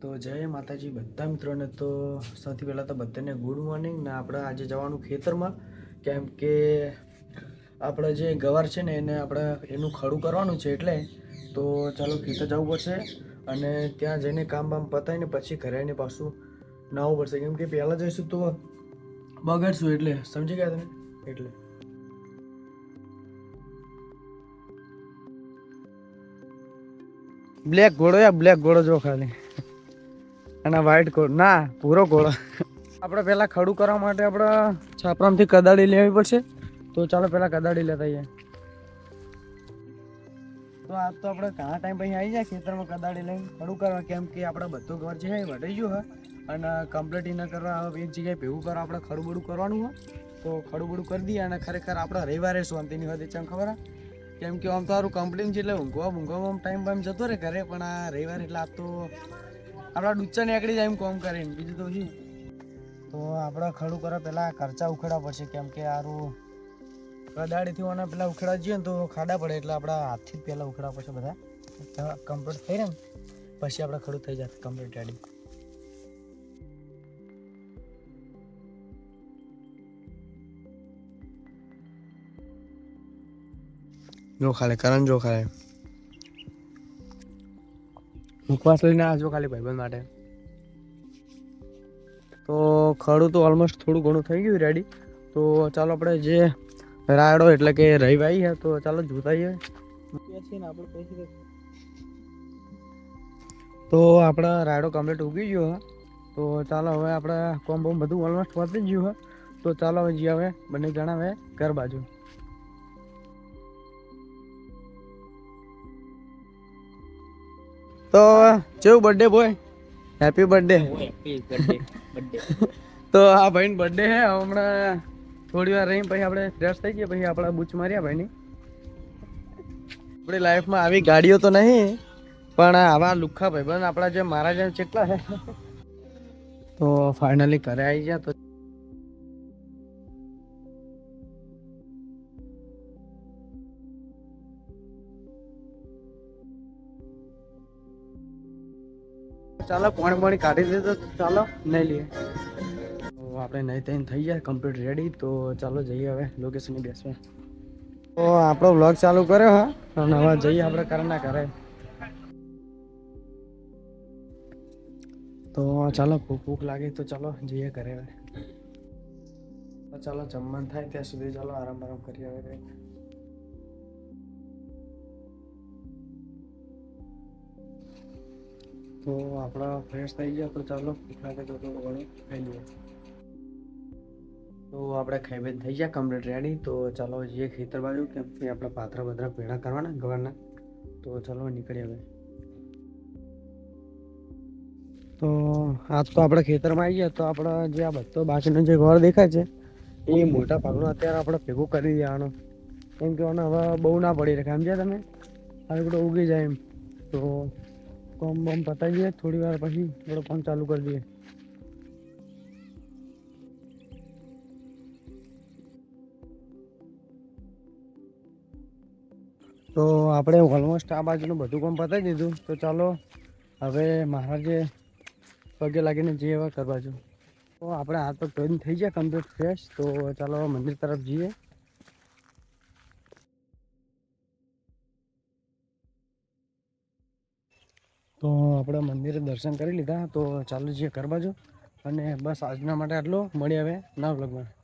તો જય માતાજી. બધા મિત્રોને તો સૌથી પહેલાં તો બધાને ગુડ મોર્નિંગ. ને આપણે આજે જવાનું ખેતરમાં. કેમ કે આપણે જે ગવાર છે ને એને આપણે એનું ખડું કરવાનું છે એટલે. તો ચાલો ખેતર જવું પડશે અને ત્યાં જઈને કામ બામ પતાવીને પછી ઘરે આવીને પાછું નાવું પડશે. કેમ કે પહેલાં જઈશું તો બગાડશું એટલે. સમજી ગયા તમે? એટલે. બ્લેક ઘોડો યા બ્લેક ઘોડો જો ખાલી. અને વ્હાઈટ ઘોડો ના, પૂરો ઘોડો આપણે પહેલાં ખડું કરવા માટે આપણે છાપરામથી કદાળી લેવી પડશે. તો ચાલો પહેલાં કદાળી લેતા આવીએ. તો આજ તો આપણે ઘણા ટાઈમ પછી આવી જાય ખેતરમાં કદાળી લઈને. ખડું કરવા કેમ કે આપણે બધું ઘર છે વટાઈ ગયું હોય. અને કમ્પ્લીટ ન કરવા એક જગ્યાએ ભેગું કરવા આપણે ખડું બડું કરવાનું હોય. તો ખડું બડું કરી દઈએ અને ખરેખર આપણે રવિવારે શાંતિની હોય ચમ ખબર? કેમ કે આમ તો સારું કમ્પ્લીટ છે એટલે ઊંઘવા ઊંઘવામાં ટાઈમ બાઈમ જતો રહે ઘરે, પણ આ રવિવાર એટલે આ તો આપણા ડુચ્ચા નીકળી જાય એમ કોમ કરીને. બીજું તો શું? તો આપણે ખડું કરો પહેલાં ખર્ચા ઉખેડા પડશે, કેમ કે આરું કદાળીથી ઓના પેલા ઉખેડા જઈએ ને તો ખાડા પડે, એટલે આપણા હાથથી જ પહેલાં ઉખેડા પડશે બધા. કમ્પ્લીટ થઈ ને? પછી આપણે ખડું થઈ જાય કમ્પ્લીટ રેડી જો ખાલે, કરણ જો ખાલે. મુખવાસ લઈને આવજો ખાલી ભાઈબંધ માટે. તો ખડું તો ઓલમોસ્ટ થોડું ઘણું થઈ ગયું રેડી તો ચાલો આપણે જે રાયડો એટલે કે રવિવાઈ છે, તો ચાલો જોતાઈએ. તો આપણા રાયડો કમ્પ્લીટ ઉગી ગયો હે તો ચાલો હવે આપણે કોમ બોમ બધું ઓલમોસ્ટ પતી ગયું હે તો ચાલો હવે જી હવે, બંને જણા હવે ઘર બાજુ. તો કેવું બર્થડે બોય હેપી બર્થડે તો આ ભાઈનો બર્થડે હે હમણાં થોડી વાર રહી પછી આપણે ફ્રેશ થઈ ગયા. પછી આપણા બૂચ માર્યા ભાઈની. આપણી લાઈફમાં આવી ગાડીઓ તો નહીં પણ આવા લુખ્ખા ભાઈબંધ આપણા જે મારા જેમ કેટલા છે. તો ફાઇનલી ઘરે આવી ગયા તો ચાલો પાણી પાણી કાઢી દીધું તો ચાલો નહીં લઈએ. આપણે નહીં થઈને થઈ જાય કમ્પ્લીટ રેડી તો ચાલો જઈએ હવે લોકેશન બેસવા. તો આપણો વ્લોગ ચાલુ કર્યો હા? અને હવે જઈએ આપણે કરના ઘરે. તો ચાલો ભૂખ ભૂખ લાગી તો ચાલો જઈએ ઘરે હવે. ચાલો જમવાનું થાય ત્યાં સુધી ચાલો આરામ આરામ કરીએ હવે. કંઈક. તો આપણા ફ્રેશ થઈ ગયા તો ચાલો લાગે તો થોડું ખાઈ લઈએ. તો આપણે ખાઈ થઈ ગયા કમ્પ્લીટ રેડી તો ચાલો જઈએ ખેતર બાજુ કેમ કે આપણા પાથરા બથરા ભેળા કરવાના ગવારના. તો ચાલો નીકળીએ હવે. તો આજ તો આપણે ખેતરમાં આવી ગયા. તો આપણે જે આ બધો બાકીનો જે ઘર દેખાય છે, એ મોટા ભાગનો અત્યારે આપણે ભેગું કરી દેવાનો. કેમ કે હવે બહુ ના પડી રહે. સમજ્યા તમે? બધું ઉગી જાય એમ. તો કોમ બોમ પતાવી દઈએ થોડી વાર પછી થોડો ફોન ચાલુ કરી દઈએ તો આપણે ઓલમોસ્ટ આ બાજુનું બધું કામ પતાવી દીધું. તો ચાલો, હવે મારા જે પગે લાગીને જે એવા કરવા જો તો આપણે હાથ પગ ધોઈને થઈ ગયા કમ્પ્લીટ ફ્રેશ તો ચાલો મંદિર તરફ જઈએ. તો આપણે મંદિરે દર્શન કરી લીધા, તો ચાલો જઈએ કરવા બાજુ. અને બસ આજના માટે આટલો. મળી હવે ના વ્લોગમાં